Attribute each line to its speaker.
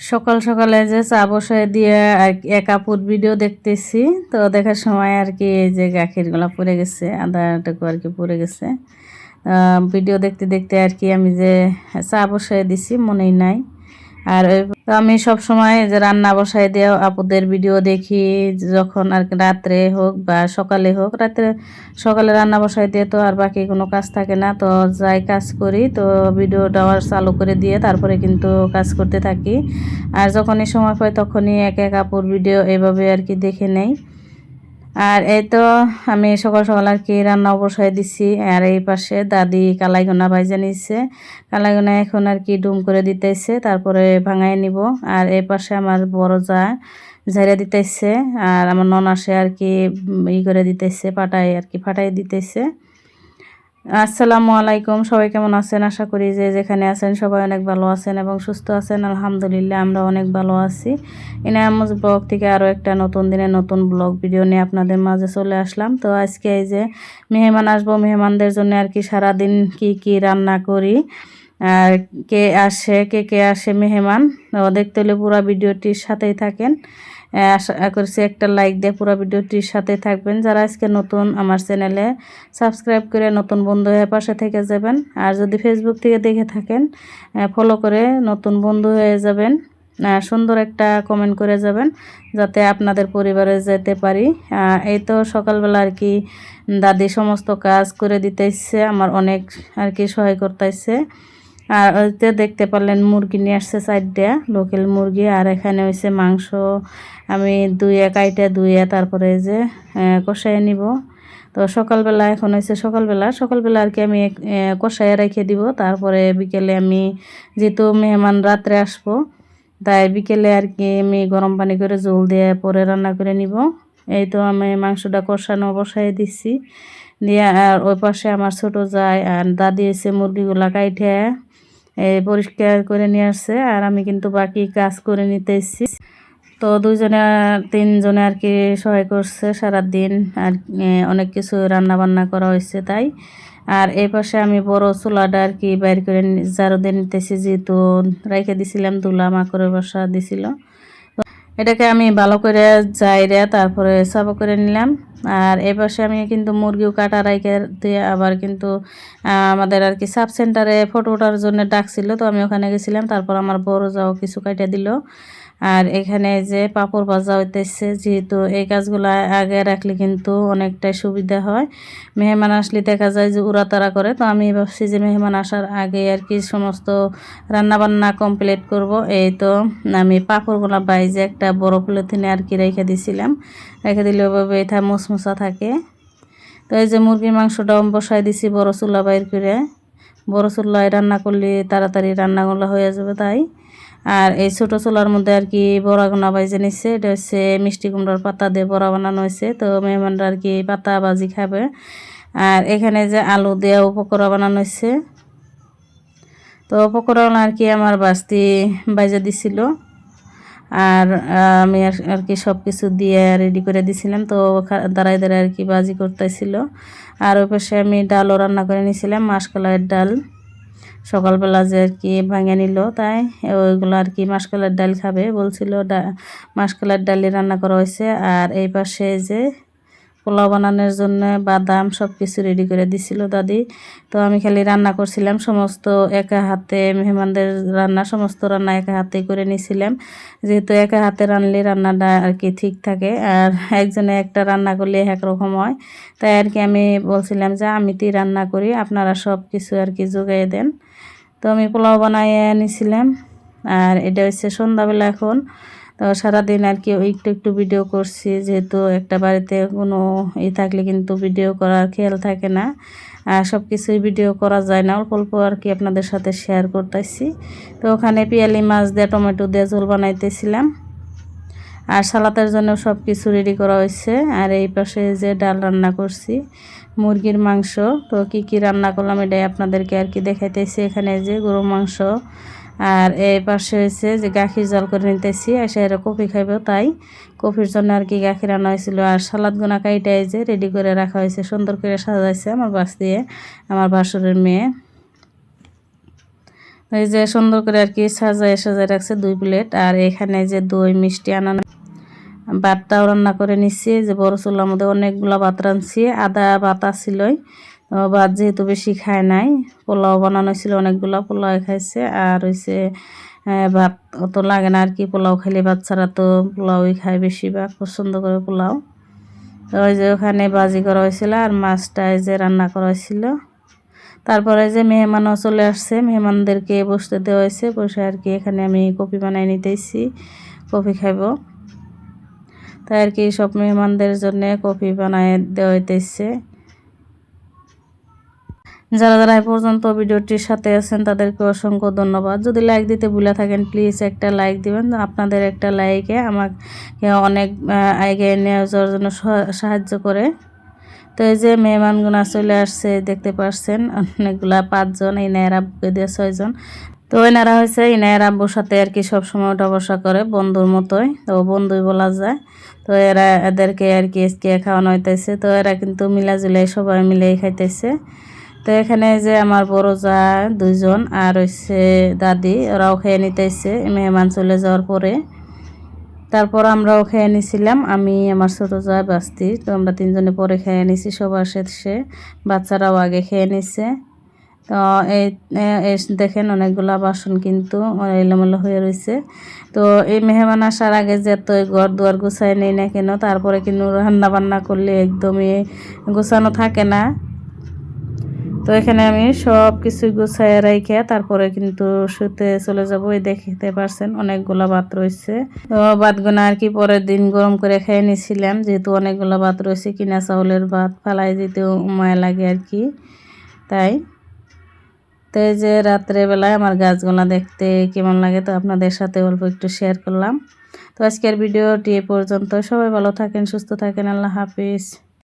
Speaker 1: সকাল সকালে যে চা বসায় দিয়ে আর এক আপুর ভিডিও দেখতেছি, তো দেখার সময় আর কি এই যে গাখিরগুলো পড়ে গেছে আদাটুকু আর কি পড়ে গেছে। ভিডিও দেখতে দেখতে আর কি আমি যে চা বসায় দিছি, মনেই নাই। আর আমি সব সময় যে রান্না বসায় দেওয়া আপুদের ভিডিও দেখি, যখন আর রাত্রে হোক বা সকালে হোক, রাত্রে সকালে রান্না বসায় দিয়ে তো আর বাকি কোনো কাজ থাকে না। তো যাই কাজ করি, তো ভিডিওটা আবার চালু করে দিয়ে তারপরে কিন্তু কাজ করতে থাকি। আর যখনই সময় পাই তখনই এক এক আপুর ভিডিও এভাবে আর কি দেখে নেই। আর এই তো আমি সকাল সকাল আর কি রান্না অবসায় দিছি। আর এই পাশে দাদি কালাইগোনা ভাইজা নিচ্ছে কালাইগোনা এখন আর কি ডুম করে দিতেছে, তারপরে ভাঙায় নিব। আর এই পাশে আমার বড় যা ঝাইরা দিতেছে, আর আমার ননাসে আর কি ই করে দিতেছে, পাটায় আর কি ফাটাই দিতেছে। আসসালামু আলাইকুম, সবাই কেমন আছেন? আশা করি যে যেখানে আছেন সবাই অনেক ভালো আছেন এবং সুস্থ আছেন। আলহামদুলিল্লাহ, আমরা অনেক ভালো আছি। ইনামুজ ব্লগ থেকে আরও একটা নতুন দিনে নতুন ব্লগ ভিডিও নিয়ে আপনাদের মাঝে চলে আসলাম। তো আজকে এই যে মেহমান আসব, মেহমানদের জন্য আর কি সারাদিন কি কি রান্না করি, আর কে আসে, কে কে আসে মেহমান দেখতে হলে পুরো ভিডিওটির সাথেই থাকেন। আশা করছি একটা লাইক দিয়ে পুরো ভিডিওটির সাথে থাকবেন। যারা আজকে নতুন আমার চ্যানেলে সাবস্ক্রাইব করে নতুন বন্ধু হয়ে পাশে থেকে যাবেন। আর যদি ফেসবুক থেকে দেখে থাকেন ফলো করে নতুন বন্ধু হয়ে যাবেন। সুন্দর একটা কমেন্ট করে যাবেন, যাতে আপনাদের পরিবারে যেতে পারি। এই তো সকালবেলা আর কি দাদি সমস্ত কাজ করে দিতেছে, আমার অনেক আর কি সহায় করতেছে। আর ওইতে দেখতে পারলেন মুরগি নিয়ে আসছে চারটা লোকাল মুরগি। আর এখানে হয়েছে মাংস। আমি দুই দুইয়ে কাইটে দুইয়ে তারপরে যে কষায় নিব। তো সকালবেলা, এখন হয়েছে সকালবেলা। সকালবেলা আর কি আমি কষায় রেখে দিব। তারপরে বিকেলে আমি যেহেতু মেহমান রাত্রে আসব, তাই বিকেলে আর কি আমি গরম পানি করে জল দিয়ে পরে রান্না করে নিব। এই তো আমি মাংসটা কষানো বসাই দিচ্ছি দিয়ে আর ওই পাশে আমার ছোট যায় আর দাদি এসে মুরগিগুলা এই পরিষ্কার করে নিয়ে আসছে। আর আমি কিন্তু বাকি কাজ করে নিতে এসেছি তো দুইজনে, তিনজনে আর কি সহায় করছে সারাদিন। আর অনেক কিছু রান্না বান্না করা হয়েছে তাই। আর এই পাশে আমি বড় চুলাটা আর কি বাইর করে ঝাড়ু দিয়ে নিতেছি, যেহেতু রেখে দিছিলাম তুলা মাকড়ের বসা দিছিল। এটাকে আমি ভালো করে জাইরে তারপরে সাফা করে নিলাম। আর এ পাশে আমি কিন্তু মুরগিও কাটা রাইকে দিয়ে আবার কিন্তু আমাদের আর কি সাব সেন্টারে ফটো ওঠার জন্য ডাকছিল, তো আমি ওখানে গেছিলাম, তারপর আমার বড় যাও কিছু কাটা দিল। আর এখানে যে পাপড় ভাজা হইতেছে, যেহেতু এই কাজগুলো আগে রাখলে কিন্তু অনেকটাই সুবিধা হয়। মেহমান আসলে দেখা যায় যে উড়াতাড়া করে, তো আমি ভাবছি যে মেহমান আসার আগে আর কি সমস্ত রান্না বান্না কমপ্লিট করব। এই তো আমি পাপড়গুলো বাইজে একটা বড় পলিথিনে আর কি রেখে দিছিলাম। রেখে দিলে ওভাবে এটা মুসমুসা থাকে। তো এই যে মুরগির মাংসটা বসাই দিছি বড় চুলা বাইর করে। বড় চুলায় রান্না করলে তাড়াতাড়ি রান্নাগুলো হয়ে যাবে তাই। আর এই ছোট চুলার মধ্যে আর কি বড়া গোনা বাইজে নিচ্ছে এটা হচ্ছে মিষ্টি কুমড়ার পাতা দিয়ে বড়া বানানো হয়েছে। তো মেহমানরা আর কি পাতা ভাজি খাবে। আর এখানে যে আলু দিয়ে পকোড়া বানানো হয়েছে। তো পকোড়া আর কি আমার বাস্তি বাইজে দিছিল। আর আমি আর কি সব কিছু দিয়ে রেডি করে দিছিলাম। তো দাঁড়ায় দাঁড়ায় আর কি বাজি করতেছিল। আর ওই পাশে আমি ডালও রান্না করে নিয়েছিলাম মাসকলাইয়ের ডাল। সকালবেলা যে আর কি ভাঙে নিল, তাই ওইগুলো আর কি মাসকলার ডাল খাবে। বলছিল ডা মাসকলাইয়ের ডালি রান্না করা হয়েছে। আর এই পাশে যে পোলাও বানানোর জন্য বাদাম সব কিছু রেডি করে দিছিল দাদি। তো আমি খালি রান্না করছিলাম, সমস্ত একা হাতে মেহমানদের রান্না, সমস্ত রান্না একা হাতে করে নিয়েছিলাম যেহেতু একা হাতে রান্নলে রান্নাটা আর কি ঠিক থাকে, আর একজনে একটা রান্না করলে একরকম হয়। তাই আর কি আমি বলছিলাম যে আমি তুই রান্না করি, আপনারা সব কিছু আর কি যোগাই দেন। তো আমি পোলাও বানাইয়ে নিয়েছিলাম আর এটা হচ্ছে সন্ধ্যাবেলা এখন। তো সারাদিন আর কি একটু একটু ভিডিও করছি। যেহেতু একটা বাড়িতে কোনো ই থাকলে কিন্তু ভিডিও করার খেয়াল থাকে না। আর সব কিছুই ভিডিও করা যায় না। অল্প অল্প আর কি আপনাদের সাথে শেয়ার করতেছি। তো ওখানে পিয়ালি মাছ দিয়ে, টমেটো দিয়ে ঝোল বানাইতেছিলাম। আর সালাতের জন্য সব কিছু রেডি করা হয়েছে। আর এই পাশে যে ডাল রান্না করছি, মুরগির মাংস। তো কি কি রান্না করলাম এটাই আপনাদেরকে আর কি দেখাইতেছি। এখানে যে গরু মাংস আর এই পাশে হয়েছে যে গাখির জল করে নিতেছি, এসে এরা কফি খাইব, তাই কফির জন্য আর কি গাখির আনা হয়েছিল। আর সালাদ গোনা কাইটাই যে রেডি করে রাখা হয়েছে, সুন্দর করে সাজাইছে আমার বাস দিয়ে, আমার বাসুরের মেয়ে। এই যে সুন্দর করে আর কি সাজায় সাজায় রাখছে দুই প্লেট, আর এখানে যে দই, মিষ্টি আনানো ভাতটাও রান্না করে নিচ্ছি যে বড় চুলার মধ্যে অনেকগুলো ভাত রাঁধছি, আদা ভাত আসছিলই ভাত যেহেতু বেশি খায় নাই, পোলাও বানানো ছিল অনেকগুলো, পোলাও খাইছে। আর হয়েছে ভাত অত লাগে না আর কি, পোলাও খেলে বাচ্চারা তো পোলাওই খায় বেশিরভাগ, পছন্দ করে পোলাও। ওই যে ওখানে বাজি করা হয়েছিল আর মাছটা যে রান্না করা হয়েছিল। তারপরে যে মেহমানও চলে আসছে, মেহমানদেরকে বসতে দেওয়া হয়েছে, বসে আর কি এখানে আমি কফি বানাই নিতেছি, কফি খাইব। তাই আর কি সব মেহমানদের জন্য কফি বানায় দেওয়া হইতেছে। যারা যারা এ পর্যন্ত ভিডিওটির সাথে আছেন, তাদেরকে অসংখ্য ধন্যবাদ। যদি লাইক দিতে ভুলে থাকেন প্লিজ একটা লাইক দিবেন। আপনাদের একটা লাইকে আমাকে অনেক এগিয়ে নিয়ে যাওয়ার জন্য সাহায্য করে। তো এই যে মেহমানগুনা চলে আসছে, দেখতে পাচ্ছেন অনেকগুলা পাঁচজন, এই নায়ের আব্বুকে দিয়ে ছয়জন। তো এনারা হয়েছে ইনায়ের আব্বুর সাথে আর কি সবসময় ওঠা বসা করে, বন্ধুর মতোই। তো বন্ধুই বলা যায়। তো এরা এদেরকে আর কি এসকে খাওয়ানো হইতেছে। তো এরা কিন্তু মিলা জুলাই সবাই মিলেই খাইতেছে। তো এখানে যে আমার বড় যা দুইজন আর হচ্ছে দাদি, ওরাও খেয়ে নিতেছে, মেহমান চলে যাওয়ার পরে। তারপর আমরাও খেয়ে নিছিলাম, আমি, আমার ছোট যা বাস্তি, তো আমরা তিনজনে পরে খেয়ে নিছি, সবার শেষে। বাচ্চারাও আগে খেয়ে নিছে। তো এই দেখেন অনেকগুলা বাসন কিন্তু এলোমেলো হয়ে রয়েছে তো এই মেহমান আসার আগে যে তো ঘর দুয়ার গুছাই নেই না কেন, তারপরে কিন্তু রান্না বান্না করলে একদমই গোছানো থাকে না। তো এখানে আমি সব কিছু গুছাই রাইখে, তারপরে কিন্তু শুতে চলে যাব। এই দেখতে পারছেন অনেকগুলো ভাত রয়েছে। তো ভাতগুলো আর কি পরের দিন গরম করে খেয়ে নিছিলাম, যেহেতু অনেকগুলো ভাত রয়েছে, কিনা চাউলের ভাত ফালাই দিতেও মায়া লাগে আর কি। তাই, তো এই যে রাত্রেবেলায় আমার গাছগুলো দেখতে কেমন লাগে, তো আপনাদের সাথে অল্প একটু শেয়ার করলাম। তো আজকের ভিডিওটি এ পর্যন্ত। সবাই ভালো থাকেন, সুস্থ থাকেন, আল্লাহ হাফিজ।